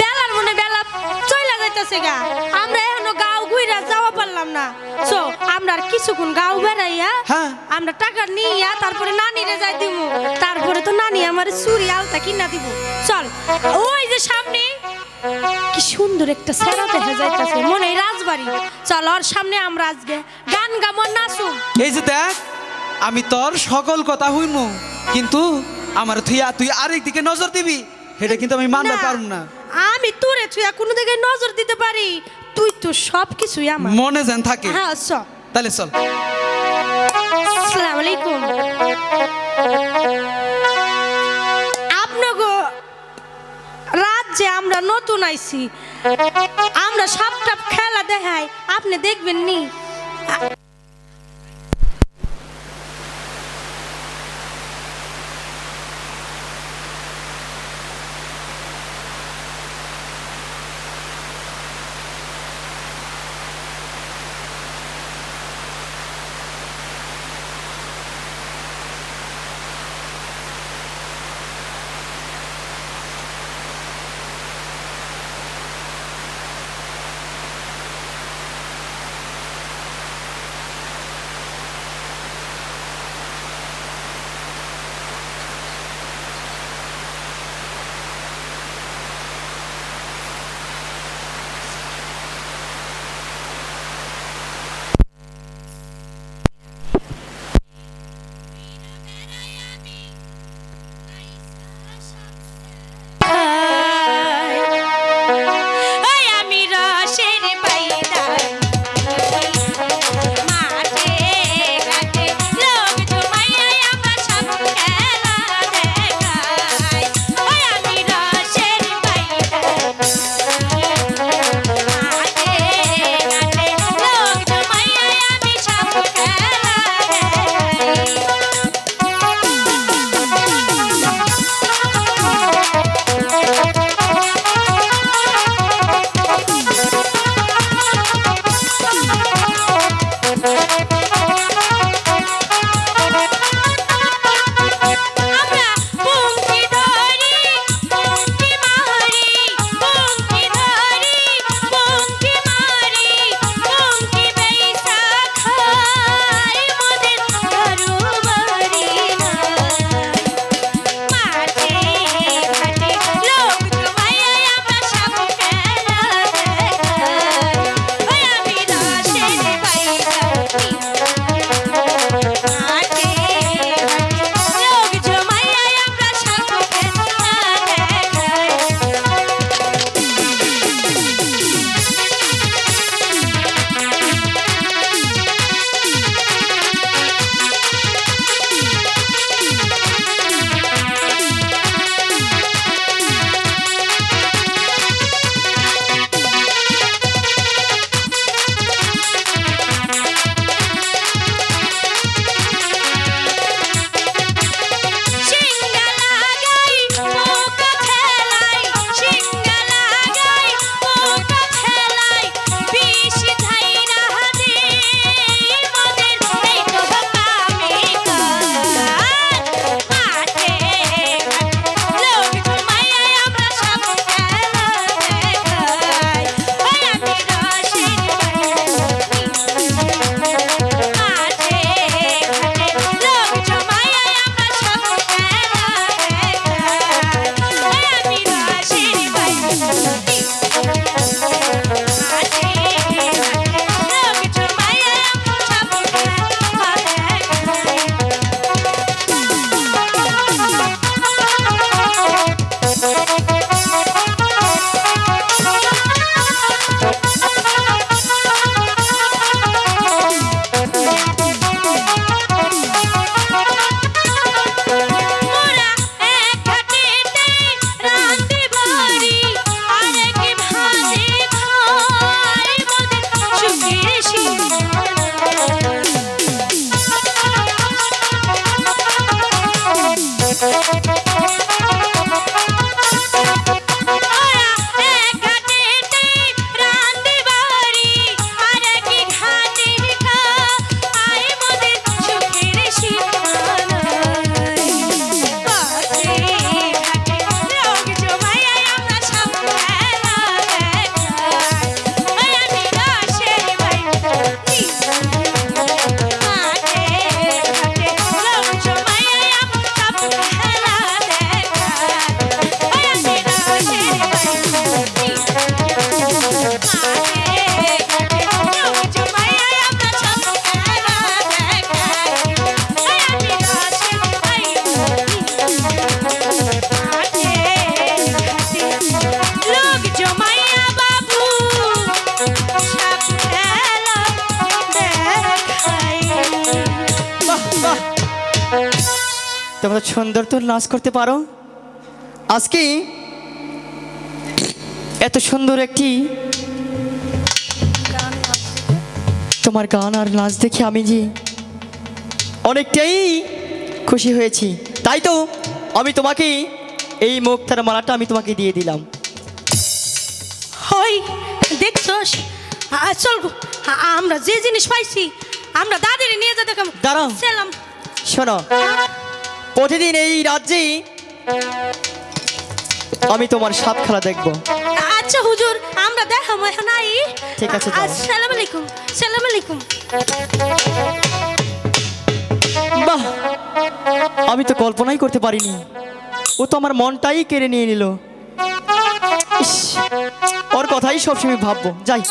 বেলার মনে বেলা চইলা যাইতেছে গা। আমরা এখনও গাঁও ঘুইরা যাওয়া পারলাম না। সো আমরা আর কিছুক্ষণ গাঁও বেড়াইয়া হ্যাঁ। আমরা টাকা নিয়া তারপরে নানিরে যাই দিব তারপরে তো নানি আমার চুরি আলতা কিনা দিব। চল ওই যে সামনে। কি সুন্দর একটা সেরা দেখা যাইতেছে মনে হয় রাজবাড়ি। চল ওর সামনে আমরা আজকে গান গামন নাচুম। এই যে দেখ আমি তোর সকল কথা হইমু কিন্তু আমার থুইয়া তুই আরেক দিকে নজর দিবি। এটা কিন্তু আমি মানতে পারব না। আমি তোরে তুই কোনো জায়গায় নজর দিতে পারি। তুই তো সব কিছুই আমার। মনে যেন থাকে। হ্যাঁ চল তাহলে চল। আসসালামু আলাইকুম। আপনাগো রাজ্যে আমরা নতুন আইছি। আমরা সবটা খেলা দেখাই। আপনি দেখবেন নি তোমরা সুন্দর তো নাচ করতে পারো। আজকে এত সুন্দর একটি তোমার গান আর নাচ দেখে আমি যে অনেকটাই খুশি হয়েছি। তাই তো আমি তোমাকে এই মুক্তার মালাটা আমি তোমাকে দিয়ে দিলাম। হই দেখছস? চল আমরা যে জিনিস পাইছি আমরা দাদিরে নিয়ে যেতে দাঁড়াও। শোনো। প্রতিদিন এই রাজ্যে আমি তোমার সাপ খেলা দেখব। আচ্ছা হুজুর আমরা দেখাবো এখন আই ঠিক আছে। আসসালাম আলাইকুম সালাম আলাইকুম। বাহ! আমি তো কল্পনাই করতে পারিনি। ও তো আমার মনটাই কেড়ে নিয়ে নিল। ওর কথাই সবসময় ভাববো। যাই।